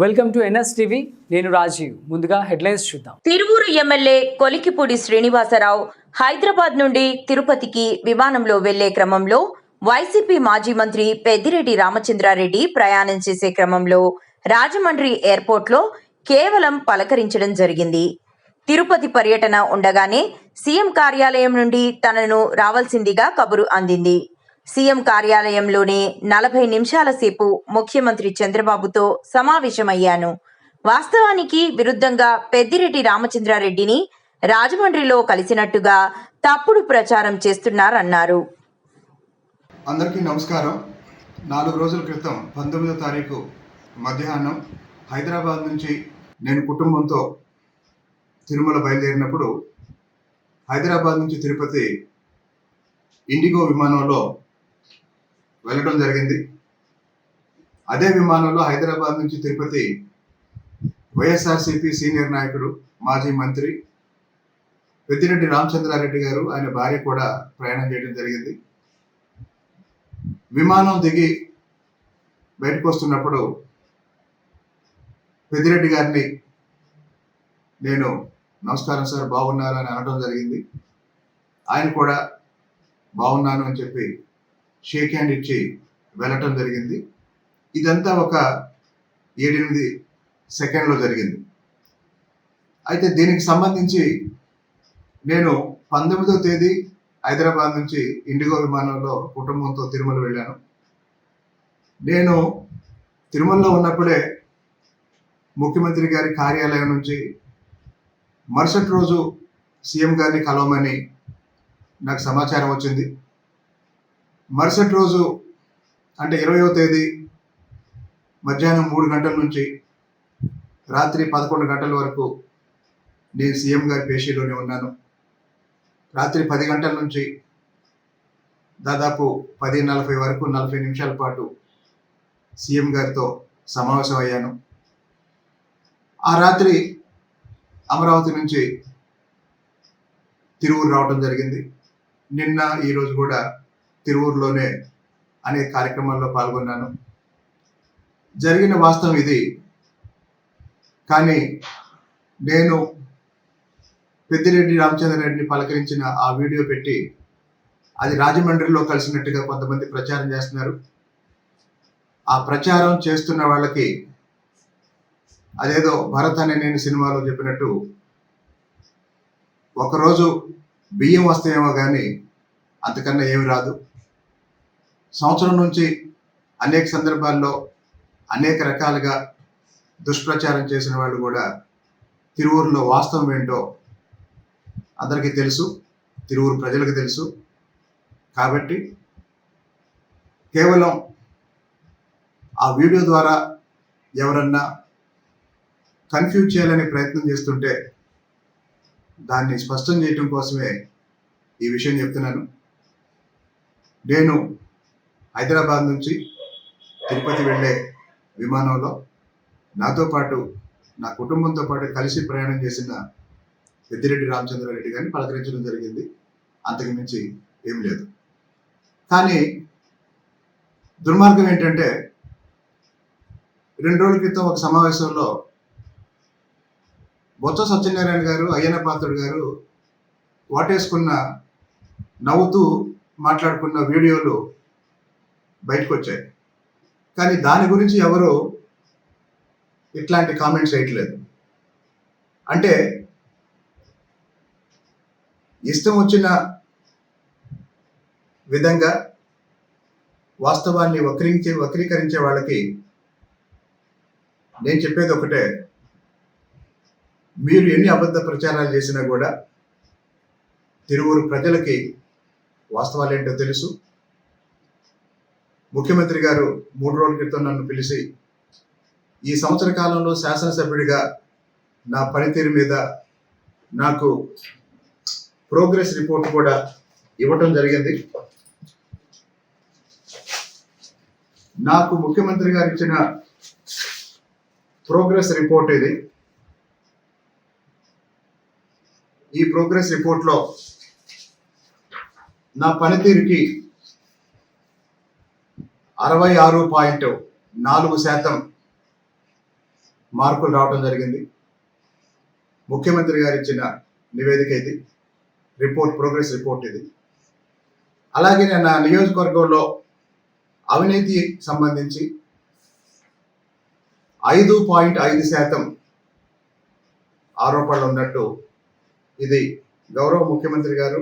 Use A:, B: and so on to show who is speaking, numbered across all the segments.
A: Welcome to NS TV. నేను రాజీవ్. ముందుగా headlines చూద్దాం.
B: తిరువూరు ఎమ్మెల్యే కొలికిపూడి శ్రీనివాసరావు హైదరాబాద్ నుండి తిరుపతికి విమానంలో వెళ్ళే క్రమంలో వైసీపీ మాజీ మంత్రి పెద్దిరెడ్డి రామచంద్రారెడ్డి ప్రయాణం చేసే క్రమంలో రాజమండ్రి ఎయిర్పోర్ట్లో కేవలం పలకరించడం జరిగింది. తిరుపతి పర్యటన ఉండగానే సీఎం కార్యాలయం నుండి తనను రావాల్సిందిగా కబురు అందింది. సీఎం కార్యాలయంలోనే నలభై నిమిషాల సేపు ముఖ్యమంత్రి చంద్రబాబుతో సమావేశమయ్యాను. వాస్తవానికి విరుద్ధంగా పెద్దిరెడ్డి రామచంద్రారెడ్డిని రాజమండ్రిలో కలిసినట్టుగా తప్పుడు ప్రచారం చేస్తున్నారన్నారు.
C: అందరికీ నమస్కారం. నాలుగు రోజుల క్రితం పంతొమ్మిదో తారీఖు మధ్యాహ్నం హైదరాబాద్ నుంచి నేను కుటుంబంతో తిరుమల బయలుదేరినప్పుడు హైదరాబాద్ నుంచి తిరుపతి ఇండిగో విమానంలో వెళ్ళడం జరిగింది. అదే విమానంలో హైదరాబాద్ నుంచి తిరుపతి వైఎస్ఆర్సిపి సీనియర్ నాయకుడు మాజీ మంత్రి పెద్దిరెడ్డి రామచంద్రారెడ్డి గారు ఆయన భార్య కూడా ప్రయాణం చేయడం జరిగింది. విమానం దిగి బయటకు వస్తున్నప్పుడు పెద్దిరెడ్డి గారిని నేను నమస్కారం సార్ బాగున్నారా? అని అనడం జరిగింది. ఆయన కూడా బాగున్నాను అని చెప్పి షేక్ హ్యాండ్ ఇచ్చి వెళ్ళటం జరిగింది. ఇదంతా ఒక ఏడెనిమిది సెకండ్లో జరిగింది. అయితే దీనికి సంబంధించి నేను పంతొమ్మిదో తేదీ హైదరాబాద్ నుంచి ఇండిగో విమానంలో కుటుంబంతో తిరుమల వెళ్ళాను. నేను తిరుమలలో ఉన్నప్పుడే ముఖ్యమంత్రి గారి కార్యాలయం నుంచి మరుసటి రోజు సీఎం గారిని కలవమని నాకు సమాచారం వచ్చింది. మరుసటి రోజు అంటే ఇరవయో తేదీ మధ్యాహ్నం మూడు గంటల నుంచి రాత్రి పదకొండు గంటల వరకు నేను సీఎం గారి పేషీలోనే ఉన్నాను. రాత్రి పది గంటల నుంచి దాదాపు పది నలభై వరకు నలభై నిమిషాల పాటు సీఎం గారితో సమావేశం అయ్యాను. ఆ రాత్రి అమరావతి నుంచి తిరువురు రావడం జరిగింది. నిన్న ఈరోజు కూడా తిరువూరులోనే అనేక కార్యక్రమాల్లో పాల్గొన్నాను. జరిగిన వాస్తవం ఇది. కానీ నేను పెద్దిరెడ్డి రామచంద్రారెడ్డిని పలకరించిన ఆ వీడియో పెట్టి అది రాజమండ్రిలో కలిసినట్టుగా కొంతమంది ప్రచారం చేస్తున్నారు. ఆ ప్రచారం చేస్తున్న వాళ్ళకి అదేదో భరత్ అనే నేను సినిమాలో చెప్పినట్టు ఒకరోజు బియ్యం వస్తాయేమో కానీ అంతకన్నా ఏమి రాదు. సంవత్సరం నుంచి అనేక సందర్భాల్లో అనేక రకాలుగా దుష్ప్రచారం చేసిన వాళ్ళు కూడా తిరువురులో వాస్తవం ఏంటో అందరికీ తెలుసు తిరువురు ప్రజలకు తెలుసు. కాబట్టి కేవలం ఆ వీడియో ద్వారా ఎవరన్నా కన్ఫ్యూజ్ చేయాలనే ప్రయత్నం చేస్తుంటే దాన్ని స్పష్టం చేయటం కోసమే ఈ విషయం చెప్తున్నాను. నేను హైదరాబాద్ నుంచి తిరుపతి వెళ్ళే విమానంలో నాతో పాటు నా కుటుంబంతో పాటు కలిసి ప్రయాణం చేసిన పెద్దిరెడ్డి రామచంద్రారెడ్డి గారిని పలకరించడం జరిగింది. అంతకు మించి ఏం లేదు. కానీ దుర్మార్గం ఏంటంటే రెండు రోజుల క్రితం ఒక సమావేశంలో బొత్స సత్యనారాయణ గారు అయ్యన్న పాత్రుడు గారు వాటేసుకున్న నవ్వుతూ మాట్లాడుకున్న వీడియోలు బయటకు వచ్చాయి కానీ దాని గురించి ఎవరు ఇట్లాంటి కామెంట్స్ చేయట్లేదు అంటే ఇష్టం వచ్చిన విధంగా వాస్తవాన్ని వక్రీకరించే వక్రీకరించే వాళ్ళకి నేను చెప్పేది ఒకటే. మీరు ఎన్ని అబద్ధ ప్రచారాలు చేసినా కూడా తిరువురు ప్రజలకి వాస్తవాలు ఏంటో తెలుసు. ముఖ్యమంత్రి గారు మూడు రోజుల క్రితం నన్ను పిలిచి ఈ సంవత్సర కాలంలో శాసనసభ్యుడిగా నా పనితీరు మీద నాకు ప్రోగ్రెస్ రిపోర్ట్ కూడా ఇవ్వటం జరిగింది. నాకు ముఖ్యమంత్రి గారు ఇచ్చిన ప్రోగ్రెస్ రిపోర్ట్ ఇది. ఈ ప్రోగ్రెస్ రిపోర్ట్లో నా పనితీరుకి అరవై ఆరు పాయింట్ నాలుగు శాతం మార్కులు రావడం జరిగింది. ముఖ్యమంత్రి గారు ఇచ్చిన నివేదిక ఇది. రిపోర్ట్ ప్రోగ్రెస్ రిపోర్ట్ ఇది. అలాగే నేను నా నియోజకవర్గంలో అవినీతి సంబంధించి ఐదు పాయింట్ ఐదు శాతం ఆరోపణలు ఉన్నట్టు ఇది గౌరవ ముఖ్యమంత్రి గారు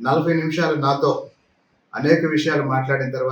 C: నలభై నిమిషాలు నాతో అనేక విషయాలు మాట్లాడిన తర్వాత